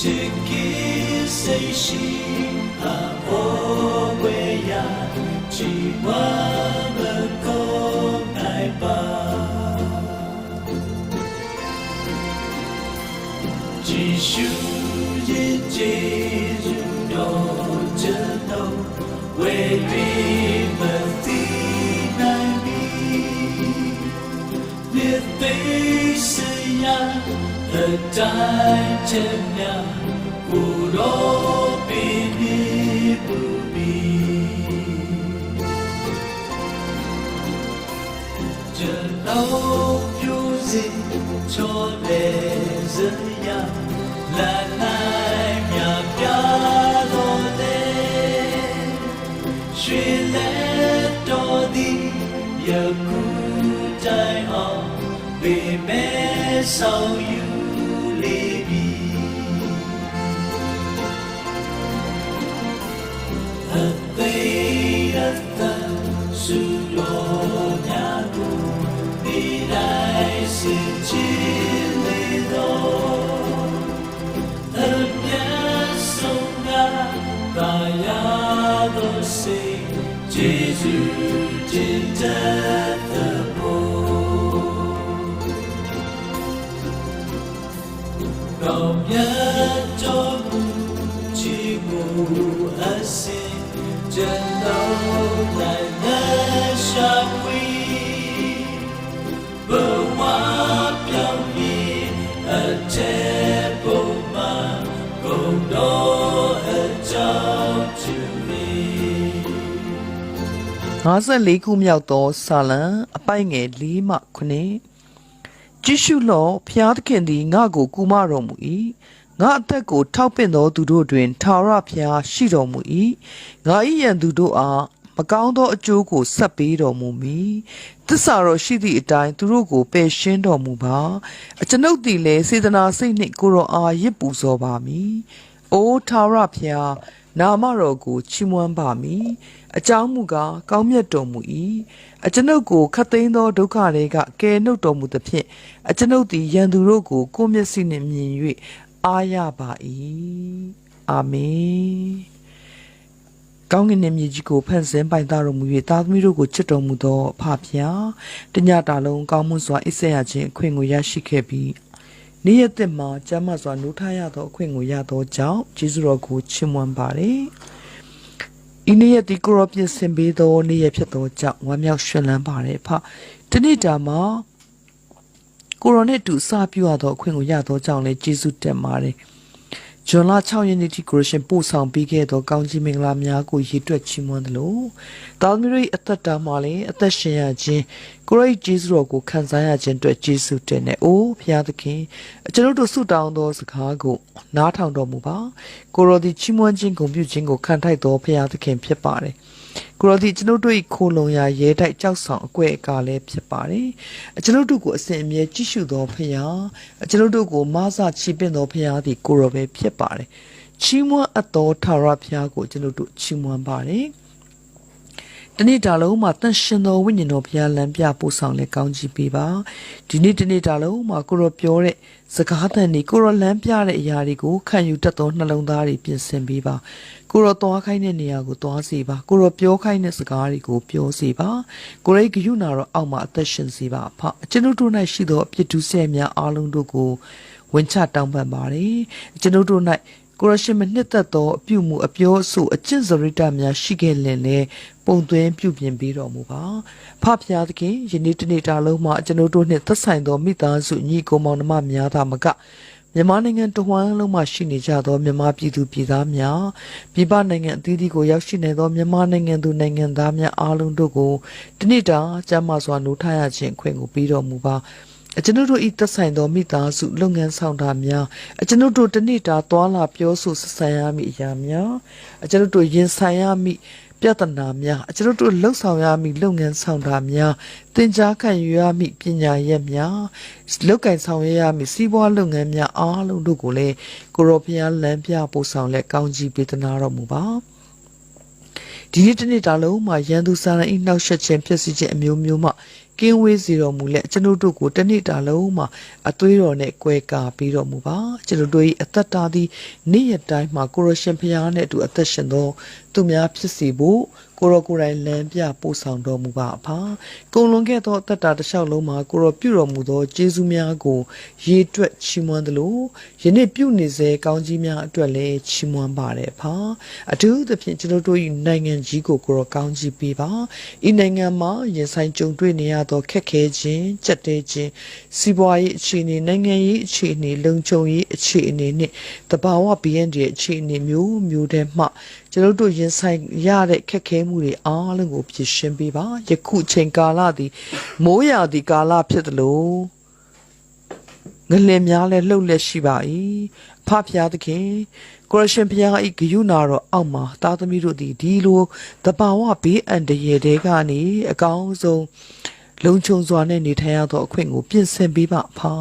စိတ်ရှိဟာဟောဝေးရချီဝါမကောနိုင်ပါကြည်ရှုရဲ့ကျေးဇူးတော်ကျွန်တော်ဝေပြီးမသိနိုင်ပြီ မြေသေးစရာအတိုင်း တိုင်းစင်ချ 54ခုမြောက်သောစာလံအပိုင်ငယ်၄မှ9ကြည့်ရှုလော့ဖျားသခင်သည်ငါ့ကိုကူမတော်မူ၏ငါအသက်ကိုထောက်ပင့်သောသူတို့တွင်ထာဝရဖျားရှိတော်မူ၏ငါ၏ရန်သူတို့အားမကောင်းသောအကျိုးကိုဆက်ပေးတော်မူမည်သစ္စာတော်ရှိသည့်အတိုင်းသူတို့ကိုပယ်ရှင်းတော်မူပါအကျွန်ုပ်သည်လည်းစေတနာစိတ်နှင့်ကိုယ်တော်အားရစ်ပူဇော်ပါမည် အိုထာဝရဖျားနာမတော်ကိုချီးမွမ်းပါမည်အကြောင်းမူကားကောင်းမြတ်တော်မူ၏အကျွန်ုပ်ကိုခတ်သိမ်းသောဒုက္ခတွေကကယ်နှုတ်တော်မူသဖြင့်အကျွန်ုပ်သည်ရန်သူတို့ကိုကိုယ်မျက်စိနှင့်မြင်၍အားရပါ၏အာမင်ကောင်းကင်နှင့်မြေကြီးကိုဖန်ဆင်းပိုင်သားတော်မူ၍သားသမီးတို့ကိုချစ်တော်မူသောအဖဖျားတညတာလုံးကောင်းမွန်စွာအိပ်ဆက်ရခြင်းအခွင့်ကိုရရှိခဲ့ပြီး နေ့ရက်သစ်မှာကျမ်းမာစွာနိုးထရသောအခွင့်ကိုရသောကြောင့်ကျေးဇူးတော်ကိုချီးမွမ်းပါတယ်။ဤနေ့ရက်ဒီကိုရောပြင်ဆင်ပေးသောနေ့ရက်ဖြစ်သောကြောင့်ဝမ်းမြောက်ရွှင်လန်းပါတယ်ဖ။ဒီနေ့တာမှာကိုရောနဲ့အတူစပြုရသောအခွင့်ကိုရသောကြောင့်လည်းကျေးဇူးတင်ပါတ ယ်။ဂျွန်လ6ရက်နေ့ထိကိုရရှင်ပို့ဆောင်ပေးခဲ့သောကောင်းကြီးမင်္ဂလာများကိုရည်တွက်ချီးမွမ်းသလိုတာသမီတို့၏အသက်တာမှာလည်းအသက်ရှင်ရခြင်းကိုရော၏ကျေးဇူးတော်ကိုခံစားရခြင်းအတွက်ကျေးဇူးတင်တယ်။အိုးဖျားသခင်ကျွန်တော်တို့ဆုတောင်းသောစကားကိုနားထောင်တော်မူပါ။ကိုရောသည်ချီးမွမ်းခြင်းဂုဏ်ပြုခြင်းကိုခံထိုက်သောဖျားသခင်ဖြစ်ပါတယ်။ ကိုရောဒီကျွန်ုပ်တို့၏ခိုလုံရာရဲတိုက်ကြောက်ဆောင်အကွဲ့အကာလည်းဖြစ်ပါတယ်။ကျွန်ုပ်တို့ကိုအစဉ်အမြဲကြည့်ရှုသောဖခင်ကျွန်ုပ်တို့ကိုမဆချီးပင့်သောဖခင်သည်ကိုရောပဲဖြစ်ပါတယ်။ချီးမွမ်းအပ်သောထာဝရဘုရားကိုကျွန်ုပ်တို့ချီးမွမ်းပါတယ်။ တနေ့တာလုံးမှာတန်ရှင်သောဝိညာဉ်တော်ဘုရားလမ်းပြပို့ဆောင်လက်ကောင်းကြီးပေးပါဒီနေ့တနေ့တာလုံးမှာကိုရောပြောတဲ့စကားသံတွေကိုရောလမ်းပြတဲ့အရာတွေကိုခံယူတတ်သောနှလုံးသားတွေပြင်ဆင်ပေးပါကိုရောသွားခိုင်းတဲ့နေရာကိုသွားစေပါကိုရောပြောခိုင်းတဲ့စကားတွေကိုပြောစေပါကိုရိတ်ဂယုနာတော့အောက်မှာအသက်ရှင်စေပါအဖကျွန်ုပ်တို့၌ရှိသောအပြစ်ဒုစရိုက်များအားလုံးတို့ကိုဝင်ချတောင်းပန်ပါတယ်ကျွန်ုပ်တို့၌ ကိုရရှိမနှစ်သက်သောအပြုမှုအပြောအဆိုအကျင့်စရိတများရှိခဲ့လင်လေပုံသွင်းပြုပြင်ပေးတော်မူပါဖဖျားသခင်ယနေ့တနေ့တာလုံးမှာကျွန်ုပ်တို့နှင့်သက်ဆိုင်သောမိသားစုညီကိုမောင်နှမများသာမကမြန်မာနိုင်ငံတဝန်းလုံးမှာရှိနေကြသောမြန်မာပြည်သူပြည်သားများပြည်ပနိုင်ငံအသီးသီးကိုရောက်ရှိနေသောမြန်မာနိုင်ငံသူနိုင်ငံသားများအားလုံးတို့ကိုတနေ့တာကျမ်းမာစွာနိုးထရခြင်းခွင့်ကိုပေးတော်မူပါ အကျွန်ုပ်တို့ဤသက်ဆိုင်သောမိသားစုလုပ်ငန်းဆောင်တာများအကျွန်ုပ်တို့တနေ့တာသွာလာပြောဆိုဆက်ဆံရမည့်အရာများအကျွန်ုပ်တို့ရင်ဆိုင်ရမည့်ပြဿနာများအကျွန်ုပ်တို့လှုပ်ဆောင်ရမည့်လုပ်ငန်းဆောင်တာများသင်ကြားခံယူရမည့်ပညာရက်များလောက်ကင်ဆောင်ရရမည့်စီးပွားလုပ်ငန်းများအားလုံးတို့ကိုလည်းကိုရောဖျားလမ်းပြပို့ဆောင်လက်ကောင်းကြီးပေးသနာတော်မူပါဒီနေ့တနေ့တာလုံးမှာရန်သူစာရန်ဤနှောက်ယှက်ခြင်းဖြစ်စီခြင်းအမျိုးမျိုးမှ ကကင်းဝေးစေတော်မူလက်ကျွန်ုပ်တို့ကိုတစ်နေ့တာလုံးမှာအသွေးတော်နဲ့ကွဲကာပြီးတော်မူပါကျွန်ုပ်တို့၏အသက်တာသည်နေ့ရက်တိုင်းမှာကိုရရှင်ဖျားနဲ့အတူအသက်ရှင်သောသူများဖြစ်စေဖို့ ကိုရောကိုယ်တိုင်လမ်းပြပို့ဆောင်တော်မူပါအဖာကုံလွန်ခဲ့သောအသက်တာတစ်လျှောက်လုံးမှာကိုရောပြုတော်မူသောကျေးဇူးများကိုရေတွက်ချီးမွမ်းသလိုယနေ့ပြုနေစေကောင်းကြီးများအတွက်လည်းချီးမွမ်းပါတယ်အဖာအထူးသဖြင့်ကျွန်တော်တို့၏နိုင်ငံကြီးကိုကိုရောကောင်းကြီးပေးပါဤနိုင်ငံမှာရင်ဆိုင်ကြုံတွေ့နေရသောခက်ခဲခြင်းကြက်တဲခြင်းစီးပွားရေးအခြေအနေနိုင်ငံရေးအခြေအနေလုံခြုံရေးအခြေအနေနဲ့တဘာဝဘီယန်ရဲ့အခြေအနေမျိုးမျိုးတည်းမှ ကျွန်တော်တို့ရင်ဆိုင်ရတဲ့ခက်ခဲမှုတွေအားလုံးကိုဖြေရှင်းပေးပါယခုချိန်ကာလသည်မိုးရာသီကာလဖြစ်သလိုငလင်များလည်းလှုပ်လက်ရှိပါ၏ဖဖျားသခင်ကိုရရှင်ဖျားဤဂယုနာတော်အောက်မှာသားသမီးတို့သည်ဒီလိုတဘာဝဘေးအန္တရာယ်တွေကနေအကောင်းဆုံး လုံခြုံစွာနဲ့နေထိုင်ရသောအခွင့်ကိုပြင်ဆင်ပေးပါဖာ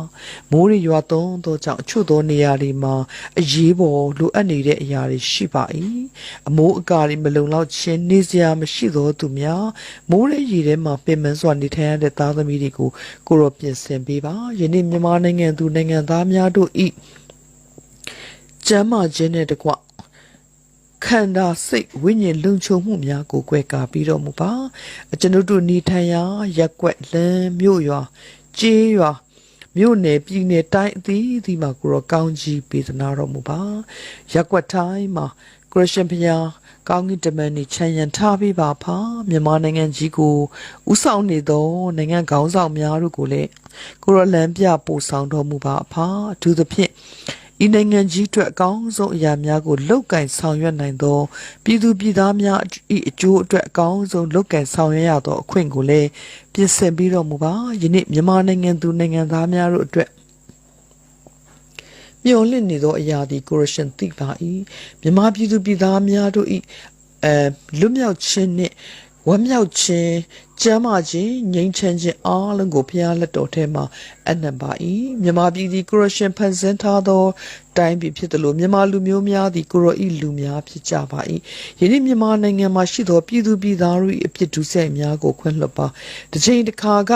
မိုးရရွာသွန်းသောကြောင့်အချို့သောနေရာတွေမှာအရေးပေါ်လိုအပ်နေတဲ့အရာတွေရှိပါ၏အမိုးအကာတွေမလုံလောက်ခြင်းနေစရာမရှိသောသူများမိုးရရေထဲမှာပင်ပန်းစွာနေထိုင်ရတဲ့သားသမီးတွေကိုကိုရောပြင်ဆင်ပေးပါယနေ့မြန်မာနိုင်ငံသူနိုင်ငံသားများတို့ဤကျမ်းမာခြင်းနဲ့တကွ ခန္ဓာစိတ်ဝိညာဉ်လုံခြုံမှုများကိုကွဲကားပြီးတော်မူပါအကျွန်ုပ်တို့နေထိုင်ရာရက်ကွက်လမ်းမြို့ရွာကျေးရွာမြို့နယ်ပြည်နယ်တိုင်းအသီးသီးမှာကိုရောကောင်းကြီးပေးသနာတော်မူပါရက်ကွက်တိုင်းမှာခရစ်ယာန်ဘုရားကောင်းကင်တမန်နေချမ်းရန်ထားပေးပါဖာမြန်မာနိုင်ငံကြီးကိုဥဆောင်နေသောနိုင်ငံခေါင်းဆောင်များတို့ကိုလည်းကိုရောလမ်းပြပို့ဆောင်တော်မူပါဖာအထူးသဖြင့် ဤနိုင်ငံကြီးအတွက်အကောင်းဆုံးအရာများကိုလောက်ကင်ဆောင်ရွက်နိုင်သောပြည်သူပြည်သားများဤအကျိုးအတွက်အကောင်းဆုံးလောက်ကင်ဆောင်ရွက်ရသောအခွင့်ကိုလည်းပြင်ဆင်ပြီးတော်မူပါယနေ့မြန်မာနိုင်ငံသူနိုင်ငံသားများတို့အတွက်မျော်လင့်နေသောအရာသည်ကိုရရှင်သိပါ၏မြန်မာပြည်သူပြည်သားများတို့ဤအဲလွတ်မြောက်ခြင်းနှင့် ဝမ်းမြောက်ခြင်းကျမ်းမာခြင်းငြိမ်းချမ်းခြင်းအားလုံးကိုဘုရားလက်တော်ထဲမှာအနံပါ၏မြန်မာပြည်သည်ကိုရရှင်ဖန်ဆင်းထားသောတိုင်းပြည်ဖြစ်တယ်လို့မြန်မာလူမျိုးများသည်ကိုရောဤလူများဖြစ်ကြပါ၏ယနေ့မြန်မာနိုင်ငံမှာရှိသောပြည်သူပြည်သားတို့၏အပြစ်ဒုစရိုက်များကိုခွင့်လွှတ်ပါတစ်ချိန်တစ်ခါက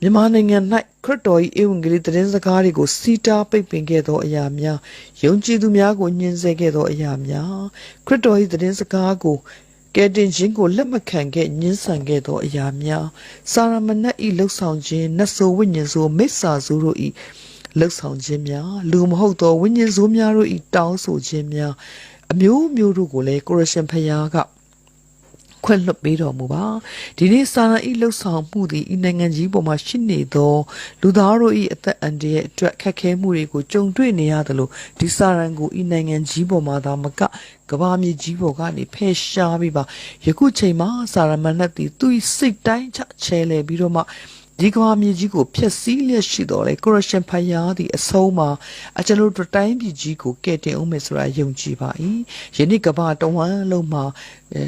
မြန်မာနိုင်ငံ၌ခရစ်တော်၏ဧဝံဂေလိသတင်းစကားတွေကိုစီတာပိတ်ပင်ခဲ့သောအရာများယုံကြည်သူများကိုညှင်းဆဲခဲ့သောအရာများခရစ်တော်၏သတင်းစကားကို ကယ်တင်ခြင်းကိုလက်မခံခဲ့ညှင်းဆန်ခဲ့သောအရာများစာရမဏတ်ဤလှုပ်ဆောင်ခြင်းနတ်ဆိုဝိညာဉ်ဆိုမိစ္ဆာဆိုတို့ဤလှုပ်ဆောင်ခြင်းများလူမဟုတ်သောဝိညာဉ်ဆိုးများတို့ဤတောင်းဆိုခြင်းများအမျိုးမျိုးတို့ကိုလည်းကိုရရှင်ဖယားက ခွင့်လွှတ်ပေးတော်မူပါဒီနေ့စာရန်ဤလှုပ်ဆောင်မှုသည်ဤနိုင်ငံကြီးပေါ်မှာရှိနေသောလူသားတို့ဤအသက်အန္တရာယ်အတွက်ခက်ခဲမှုတွေကိုကြုံတွေ့နေရသလိုဒီစာရန်ကိုဤနိုင်ငံကြီးပေါ်မှာသာမကကဘာမြေကြီးပေါ်ကနေဖယ်ရှားပြီးပါယခုချိန်မှာစာရမဏတ်သည်သူ၏စိတ်တိုင်းချချဲလဲပြီးတော့မှဒီကဘာမြေကြီးကိုဖျက်ဆီးလျက်ရှိတော်လေကိုရရှင်ဖယားသည်အဆုံးမှာအကျွန်ုပ်တို့တိုင်းပြည်ကြီးကိုကဲ့တင်အောင်မယ်ဆိုတာယုံကြည်ပါ၏ယနေ့ကဘာတဝမ်းလုံးမှာအဲ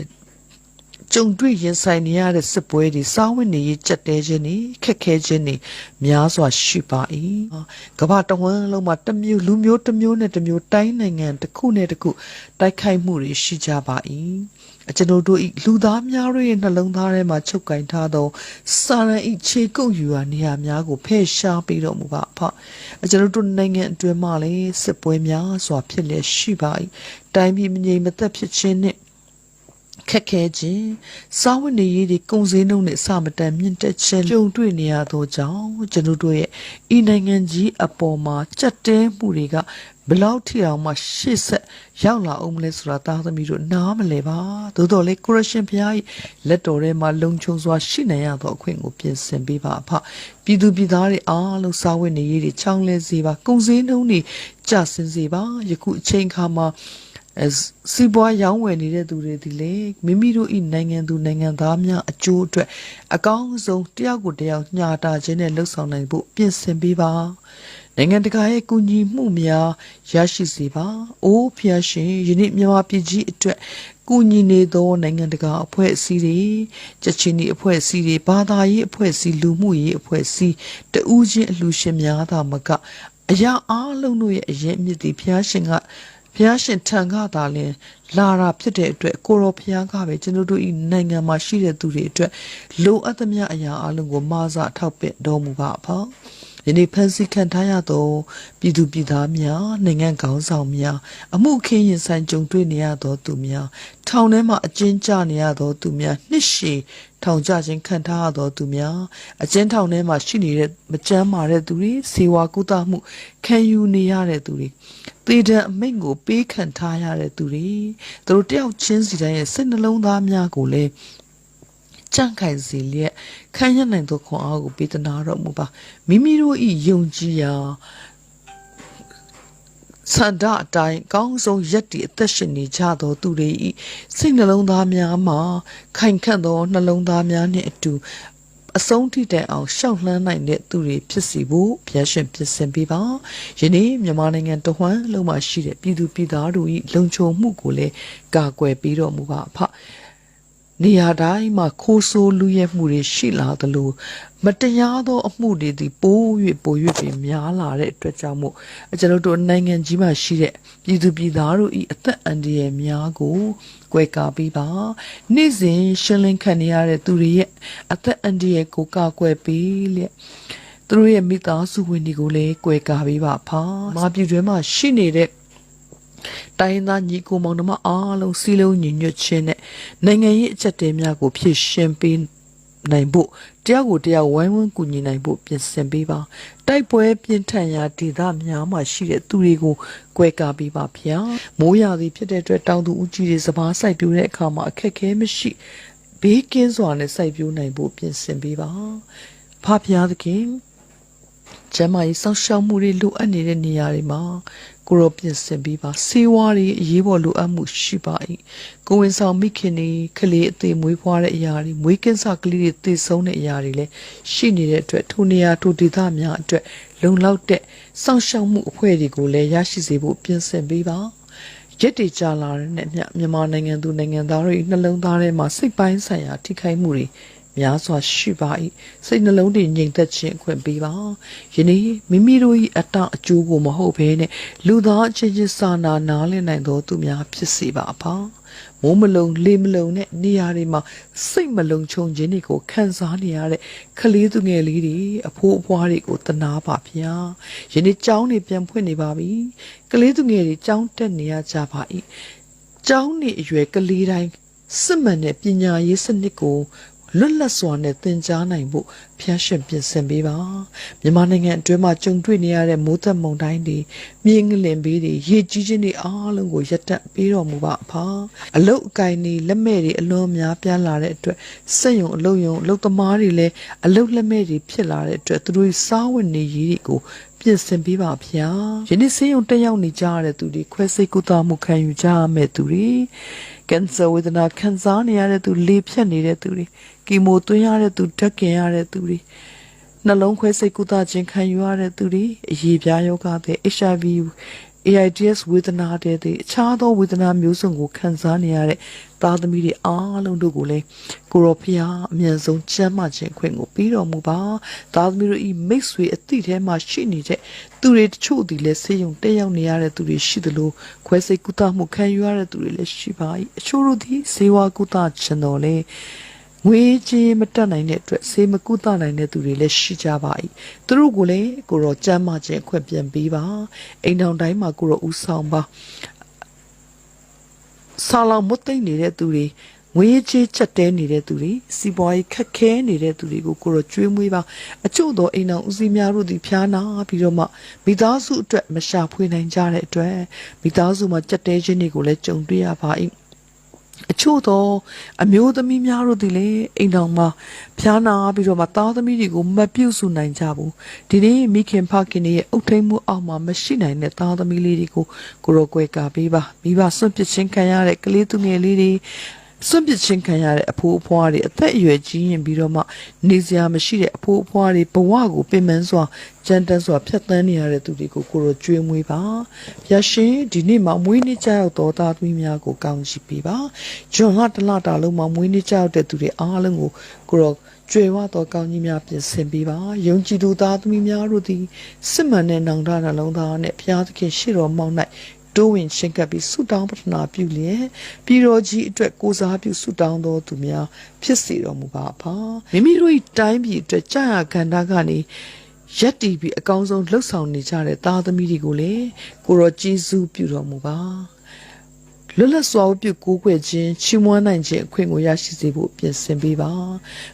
ကြုံတွေ့ရင်ဆိုင်နေရတဲ့စစ်ပွဲတွေစားဝတ်နေရေးကြက်တဲခြင်းတွေခက်ခဲခြင်းတွေများစွာရှိပါ၏ကမ္ဘာတဝန်းလုံးမှာတစ်မျိုးလူမျိုးတစ်မျိုးနဲ့တစ်မျိုးတိုင်းနိုင်ငံတစ်ခုနဲ့တစ်ခုတိုက်ခိုက်မှုတွေရှိကြပါ၏အကျွန်ုပ်တို့ဤလူသားများတို့ရဲ့နှလုံးသားထဲမှာချုပ်ကင်ထားသောစာရန်ဤခြေကုပ်ယူရာနေရာများကိုဖယ်ရှားပေးတော်မူပါအဖအကျွန်ုပ်တို့နိုင်ငံအတွင်းမှာလည်းစစ်ပွဲများစွာဖြစ်လျက်ရှိပါ၏တိုင်းပြည်မငြိမ်မသက်ဖြစ်ခြင်းနှင့် ခက်ခဲခြင်းစာဝတ်နေရေးတွေကုန်စည်နှုန်းနဲ့အစမတန်မြင့်တက်ခြင်းကြုံတွေ့နေရသောကြောင့်ကျွန်တို့တို့ရဲ့ဤနိုင်ငံကြီးအပေါ်မှာကြက်တဲမှုတွေကဘလောက်ထီအောင်မှရှေ့ဆက်ရောက်လာအောင်မလဲဆိုတာသားသမီးတို့နားမလဲပါသို့တော်လေကိုရရှင်ဘုရား၏လက်တော်ထဲမှာလုံခြုံစွာရှိနိုင်ရသောအခွင့်ကိုပြင်ဆင်ပေးပါအဖပြည်သူပြည်သားတွေအားလုံးစာဝတ်နေရေးတွေချောင်းလဲစေပါကုန်စည်နှုန်းတွေကျဆင်းစေပါယခုအချိန်ခါမှာ အဲစီးပွားရောင်းဝယ်နေတဲ့သူတွေဒီလေမိမိတို့ဤနိုင်ငံသူနိုင်ငံသားများအကျိုးအတွက်အကောင်းဆုံးတယောက်ကိုတယောက်ညှာတာခြင်းနဲ့လှုပ်ဆောင်နိုင်ဖို့ပြင်ဆင်ပေးပါနိုင်ငံတကာရဲ့ကူညီမှုများရရှိစေပါ။အိုးဖျားရှင်ယနေ့မြန်မာပြည်ကြီးအတွက်ကူညီနေသောနိုင်ငံတကာအဖွဲ့အစည်းတွေချက်ချင်းဒီအဖွဲ့အစည်းတွေဘာသာရေးအဖွဲ့အစည်းလူမှုရေးအဖွဲ့အစည်းတဦးချင်းအလှူရှင်များသာမကအရာအားလုံးတို့ရဲ့အရင်အမြစ်ဒီဖျားရှင်က ဘုရားရှင်ထံကသာလင်လာတာဖြစ်တဲ့အတွက်ကိုရောဘုရားကပဲကျွန်တော်တို့ဤနိုင်ငံမှာရှိတဲ့သူတွေအတွက်လိုအပ်သမျှအရာအလုံးကိုမာစာထောက်ပံ့တော်မူပါအဖေ။ ယနေ့ဖန်ဆီးခံထားရသောပြည်သူပြည်သားများနိုင်ငံကောင်းဆောင်များအမှုခင်းရင်ဆိုင်ကြုံတွေ့နေရသောသူများထောင်ထဲမှာအကျဉ်းချနေရသောသူများနှစ်ရှည်ထောင်ကျခြင်းခံထားရသောသူများအကျဉ်းထောင်ထဲမှာရှိနေတဲ့မကြမ်းမာတဲ့သူတွေစေဝါကုသမှုခံယူနေရတဲ့သူတွေသေဒဏ်အမိန့်ကိုပေးခံထားရတဲ့သူတွေသူတို့တယောက်ချင်းစီတိုင်းရဲ့စိတ်နှလုံးသားများကိုလည်း ကြန့်ခိုင်စေလျက်ခံရနိုင်သောခွန်အားကိုပေးသနာတော်မူပါမိမိတို့ဤယုံကြည်ရာစန္ဒအတိုင်းအကောင်းဆုံးရက်တည်အသက်ရှင်နေကြသောသူတွေဤစိတ်နှလုံးသားများမှာခိုင်ခန့်သောနှလုံးသားများနှင့်အတူအဆုံးထိတိုင်အောင်ရှောက်လှမ်းနိုင်တဲ့သူတွေဖြစ်စီဖို့ဘုရားရှင်ပြင်ဆင်ပေးပါယနေ့မြန်မာနိုင်ငံတဝန်းလုံးမှာရှိတဲ့ပြည်သူပြည်သားတို့ဤလုံခြုံမှုကိုလည်းကာကွယ်ပေးတော်မူပါအဖ နေရာတိုင်းမှာခိုးဆိုးလူရဲမှုတွေရှိလာသလိုမတရားသောအမှုတွေဒီပိုး၍ပိုး၍ပြင်များလာတဲ့အတွက်ကြောင့်မို့ကျွန်တော်တို့နိုင်ငံကြီးမှာရှိတဲ့ပြည်သူပြည်သားတို့ဤအသက်အန္တရာယ်များကိုကွယ်ကာပေးပါနေ့စဉ်ရှင်းလင်းခံနေရတဲ့သူတွေရဲ့အသက်အန္တရာယ်ကိုကာကွယ်ပေးလျက်သူတို့ရဲ့မိသားစုဝင်တွေကိုလည်းကွယ်ကာပေးပါဖာမာပြည်တွင်မှာရှိနေတဲ့ တိုင်းသားညီကိုမောင်နှမအားလုံးစီလုံးညီညွတ်ခြင်းနဲ့နိုင်ငံရေးအချက်အသေးများကိုဖြည့်ရှင်းပေးနိုင်ဖို့တရားကိုတရားဝိုင်းဝန်းကူညီနိုင်ဖို့ပြင်ဆင်ပေးပါတိုက်ပွဲပြင်းထန်ရာဒေသများမှာရှိတဲ့သူတွေကိုကွဲကားပေးပါဗျာမိုးရာသီဖြစ်တဲ့အတွက်တောင်သူဦးကြီးတွေစပားစိုက်ပျိုးတဲ့အခါမှာအခက်အခဲမရှိဘေးကင်းစွာနဲ့စိုက်ပျိုးနိုင်ဖို့ပြင်ဆင်ပေးပါဖဖျားသခင်ကျမကြီးစောင့်ရှောက်မှုတွေလိုအပ်နေတဲ့နေရာတွေမှာ ကိုရောပြင်ဆင်ပြီးပါစေဝါတွေအရေးပေါ်လိုအပ်မှုရှိပါ၏ကိုဝင်ဆောင်မိခင်တွေကလေးအသေးမွေးဖွားတဲ့အရာတွေမွေးကင်းစကလေးတွေသေဆုံးတဲ့အရာတွေလည်းရှိနေတဲ့အတွက်ထိုနေရာထိုဒေသများအတွက်လုံလောက်တဲ့စောင့်ရှောက်မှုအဖွဲ့တွေကိုလည်းရရှိစေဖို့ပြင်ဆင်ပေးပါရက်တွေကြာလာတဲ့နဲ့မြမြန်မာနိုင်ငံသူနိုင်ငံသားတွေနှလုံးသားထဲမှာစိတ်ပိုင်းဆိုင်ရာထိခိုက်မှုတွေ များစွာရှိပါ၏စိတ်နှလုံးတွေငြိမ်သက်ခြင်းအခွင့်ပေးပါယနေ့မိမိတို့၏အတအကျိုးကိုမဟုတ်ဘဲနဲ့လူသားအချင်းချင်းစာနာနားလည်နိုင်သောသူများဖြစ်စေပါအဖေမိုးမလုံလေမလုံနဲ့နေရာတွေမှာစိတ်မလုံခြုံခြင်းတွေကိုခံစားနေရတဲ့ကလေးသူငယ်လေးတွေအဖိုးအဖွားတွေကိုတနာပါဗျာယနေ့ကြောင်းနေပြန်ဖွင့်နေပါပြီကလေးသူငယ်တွေကြောင်းတက်နေရကြပါ၏ကျောင်းနေအရွယ်ကလေးတိုင်းစစ်မှန်တဲ့ပညာရေးစနစ်ကို လွတ်လပ်စွာနဲ့သင်ကြားနိုင်ဖို့ဖျားရှင်ပြင်ဆင်ပေးပါမြန်မာနိုင်ငံအတွင်းမှာကြုံတွေ့နေရတဲ့မိုးသက်မုန်တိုင်းတွေမြေငလင်ဘေးတွေရေကြီးခြင်းတွေအားလုံးကိုရပ်တန့်ပေးတော်မူပါအဖာအလုတ်အကင်တွေလက်မဲ့တွေအလွန်များပြားလာတဲ့အတွက်စက်ယုံအလုတ်ယုံအလုတ်သမားတွေလည်းအလုတ်လက်မဲ့တွေဖြစ်လာတဲ့အတွက်သူတို့စားဝတ်နေရေးတွေကို ပြင်ဆင်ပေးပါဗျာယနေ့ဆေးရုံတက်ရောက်နေကြရတဲ့သူတွေခွဲစိတ်ကုသမှုခံယူကြရမယ့်သူတွေကင်ဆာဝေဒနာခံစားနေရတဲ့သူလေဖြတ်နေတဲ့သူတွေကီမိုသွင်းရတဲ့သူဓာတ်ကင်ရတဲ့သူတွေနှလုံးခွဲစိတ်ကုသခြင်းခံယူရတဲ့သူတွေအရေးပြားယောဂတဲ့ HIV AIDS ဝေဒနာတဲ့အခြားသောဝေဒနာမျိုးစုံကိုခံစားနေရတဲ့သားသမီးတွေအားလုံးတို့ကိုလည်းကိုရောဖျားအမြန်ဆုံးချမ်းသာခြင်းခွင့်ကိုပေးတော်မူပါသားသမီးတို့ဤမိတ်ဆွေအသည့်ထဲမှာရှိနေတဲ့သူတွေတချို့ဒီလည်းဆေးရုံတက်ရောက်နေရတဲ့သူတွေရှိသလိုခွဲစိတ်ကုသမှုခံယူရတဲ့သူတွေလည်းရှိပါ၏အချို့တို့သည်ဇေဝကုသခြင်းတော်လည်း ငွေကြေးမတက်နိုင်တဲ့အတွက်ဆေးမကုသနိုင်တဲ့သူတွေလည်းရှိကြပါ၏သူတို့ကိုလည်းကိုရောကြမ်းမာခြင်းအခွင့်ပြန်ပေးပါအိမ်ထောင်တိုင်းမှာကိုရောဥဆောင်ပါဆာလောင်မသိမ့်နေတဲ့သူတွေငွေကြေးချက်တဲနေတဲ့သူတွေစီးပွားရေးခက်ခဲနေတဲ့သူတွေကိုကိုရောကျွေးမွေးပါအချို့သောအိမ်တော်ဦးစီးများတို့သည်ဖျားနာပြီးတော့မှမိသားစုအတွက်မရှာဖွေနိုင်ကြတဲ့အတွက်မိသားစုမှာချက်တဲခြင်းတွေကိုလည်းကြုံတွေ့ရပါ၏ အချို့သောအမျိုးသမီးများတို့ဒီလေအိမ်တော်မှာဖျားနာပြီးတော့မှသားသမီးတွေကိုမပြုတ်စုနိုင်ကြဘူးဒီနေ့မိခင်ဖခင်တွေရဲ့အုပ်ထိန်မှုအောက်မှာမရှိနိုင်တဲ့သားသမီးလေးတွေကိုကိုရောကွယ်ကာပေးပါမိဘဆွန့်ပစ်ခြင်းခံရတဲ့ကလေးသူငယ်လေးတွေ စွန့်ပစ်ခြင်းခံရတဲ့အဖိုးအဖွားတွေအသက်အရွယ်ကြီးရင်ပြီးတော့မှနေစရာမရှိတဲ့အဖိုးအဖွားတွေဘဝကိုပင်ပန်းစွာကြမ်းတမ်းစွာဖျက်ဆီးနေရတဲ့သူတွေကိုကိုရောကျွေးမွေးပါရရှင်ဒီနေ့မှာမွေးနေ့ကြောက်တော်သားသမီးများကိုကောင်းချီးပေးပါဂျွန်ကတလတာလုံးမှာမွေးနေ့ကြောက်တဲ့သူတွေအားလုံးကိုကိုရောကျွေဝတော်ကောင်းကြီးများပြင်ဆင်ပေးပါယုံကြည်သူသားသမီးများတို့သည်စစ်မှန်တဲ့နောင်တနှလုံးသားနဲ့ဘုရားသခင်ရှေ့တော်မောင်း၌ တိုးဝင်ရှင်ကပ်ပြီးဆုတောင်းပတနာပြုလျက်ပြည်တော်ကြီးအတွက်ကိုးစားပြုဆုတောင်းတော်သူများဖြစ်စေတော်မူပါဖာမိမိတို့၏တိုင်းပြည်အတွက်ကြာရခန္ဓာကနေရက်တီပြီးအကောင်းဆုံးလှုပ်ဆောင်နေကြတဲ့သားသမီးတွေကိုလည်းကိုရောကျေးဇူးပြုတော်မူပါလွတ်လပ်စွာဝတ်ပြုကိုးကွယ်ခြင်းချီးမွမ်းနိုင်ခြင်းအခွင့်ကိုရရှိစေဖို့ပြင်ဆင်ပေးပါ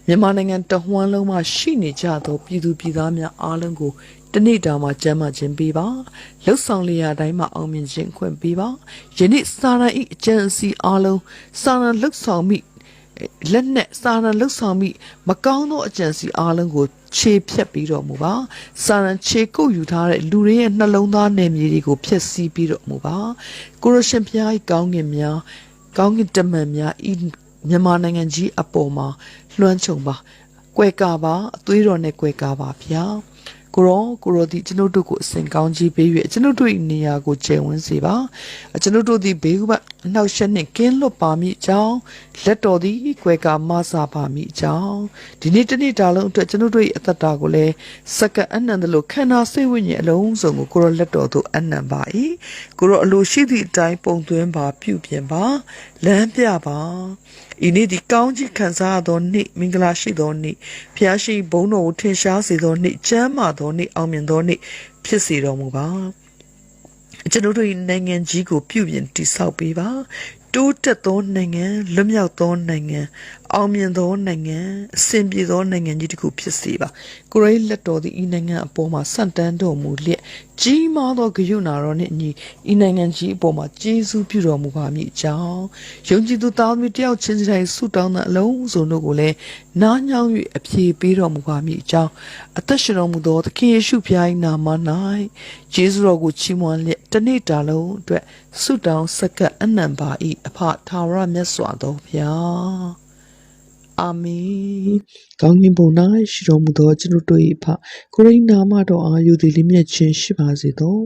မြန်မာနိုင်ငံတဝှမ်းလုံးမှာရှိနေကြသောပြည်သူပြည်သားများအားလုံးကို တနေ့တာမှာကျမ်းမာခြင်းပေးပါလှုပ်ဆောင်လျာတိုင်းမှာအောင်မြင်ခြင်းအခွင့်ပေးပါယနေ့စာရန်ဤအကျဉ်းအစီအားလုံးစာရန်လှုပ်ဆောင်မိလက်နဲ့စာရန်လှုပ်ဆောင်မိမကောင်းသောအကြံစီအားလုံးကိုခြေဖြတ်ပြီးတော်မူပါစာရန်ခြေကုပ်ယူထားတဲ့လူတွေရဲ့နှလုံးသားနယ်မြေတွေကိုဖျက်ဆီးပြီးတော်မူပါကိုရရှင်ဖျား၏ကောင်းကင်များကောင်းကင်တမန်များဤမြန်မာနိုင်ငံကြီးအပေါ်မှာလွှမ်းခြုံပါကွယ်ကာပါအသွေးတော်နဲ့ကွယ်ကာပါဗျာ ကိုရောကိုရောဒီကျွန်ုပ်တို့ကိုအစဉ်ကောင်းကြီးပေး၍ကျွန်ုပ်တို့၏နေရာကိုကျယ်ဝန်းစေပါကျွန်ုပ်တို့သည်ဘေးဥပတ်အနှောက်အယှက်နှင့်ကင်းလွတ်ပါမည်အကြောင်း လက်တော်သည်ကွယ်ကာမဆာပါမည်အကြောင်းဒီနေ့တစ်နေ့တာလုံးအတွက်ကျွန်ုပ်တို့၏အသက်တာကိုလည်းစက္ကအနန္တလို့ခန္ဓာစိတ်ဝိညာဉ်အလုံးစုံကိုကိုရောလက်တော်သို့အနံပါ၏ကိုရောအလိုရှိသည့်အတိုင်းပုံသွင်းပါပြုပြင်ပါလမ်းပြပါဤနေ့ဒီကောင်းကြီးခံစားရသောနေ့မင်္ဂလာရှိသောနေ့ဖျားရှိဘုန်းတော်ကိုထင်ရှားစေသောနေ့ကျမ်းမာသောနေ့အောင်မြင်သောနေ့ဖြစ်စေတော်မူပါကျွန်တော်တို့၏နိုင်ငံကြီးကိုပြုပြင်တည်ဆောက်ပေးပါ တိုးတက်သောနိုင်ငံလွတ်မြောက်သောနိုင်ငံအောင်မြင်သောနိုင်ငံအဆင်ပြေသောနိုင်ငံကြီးတစ်ခုဖြစ်စေပါကိုရိလက်တော်သည်ဤနိုင်ငံအပေါ်မှာဆန့်တန်းတော်မူလျက်ကြီးမားသောဂရုဏာတော်နှင့်အညီဤနိုင်ငံကြီးအပေါ်မှာကျေးဇူးပြုတော်မူပါမည်အကြောင်းယုံကြည်သူသားသမီးတယောက်ချင်းစီတိုင်းဆုတောင်းတဲ့အလုံးစုံတို့ကိုလည်းနားညောင်း၍အပြေပေးတော်မူပါမည်အကြောင်းအသက်ရှင်တော်မူသောသခင်ယေရှုဖျား၏နာမ၌ကျေးဇူးတော်ကိုချီးမွမ်းလျက်တနေ့တာလုံးအတွက်ဆုတောင်းဆက်ကပ်အနံပါ၏အဖထာဝရမြတ်စွာသောဘုရားအာမင်ကောင်းကင်ဘုံ၌ရှိတော်မူသောကျွန်ုပ်တို့၏အဖကိုရိနာမတော်အားယူသည်လေးမြတ်ခြင်းရှိပါစေသော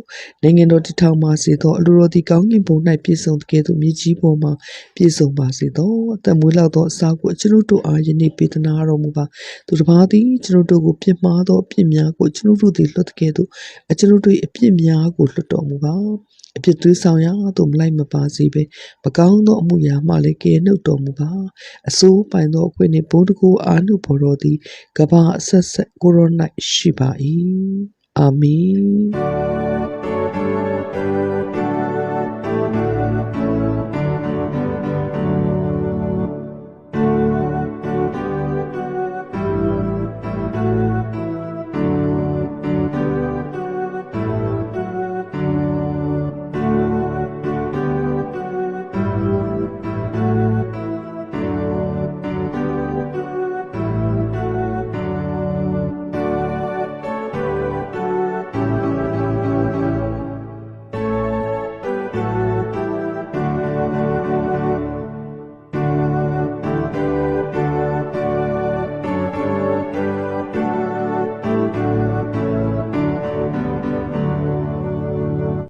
နိုင်ငံတော်တည်ထောင်ပါစေသောအလိုတော်သည်ကောင်းကင်ဘုံ၌ပြည့်စုံတကယ်သို့မြေကြီးပေါ်မှာပြည့်စုံပါစေသောအသက်မွေးလောက်သောအစာကိုကျွန်ုပ်တို့အားယနေ့ပေးသနာတော်မူပါသူတစ်ပါးသည်ကျွန်ုပ်တို့ကိုပြစ်မှားသောအပြစ်များကိုကျွန်ုပ်တို့သည်လွတ်တကယ်သို့အကျွန်ုပ်တို့၏အပြစ်များကိုလွတ်တော်မူပါ အပြစ်သွေးဆောင်ရာသို့မလိုက်မပါစေဘဲမကောင်းသောအမှုရာမှလည်းကယ်နှုတ်တော်မူပါအစိုးပိုင်သောအခွင့်နှင့်ဘုန်းတကူအာနုဘော်တော်သည်ကမ္ဘာအဆက်ဆက်ကိုရို၌ရှိပါ၏အာမင်